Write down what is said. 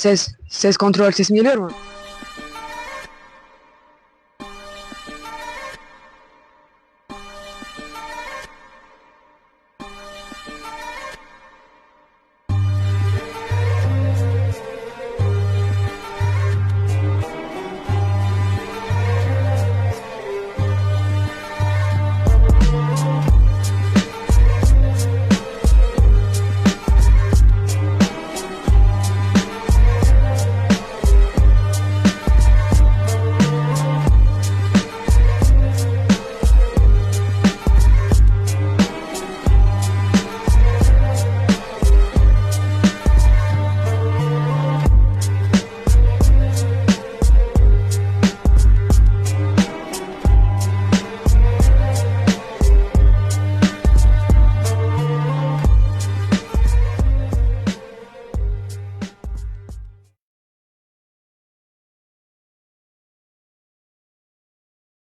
Ses, ses kontrol sesim geliyor mu?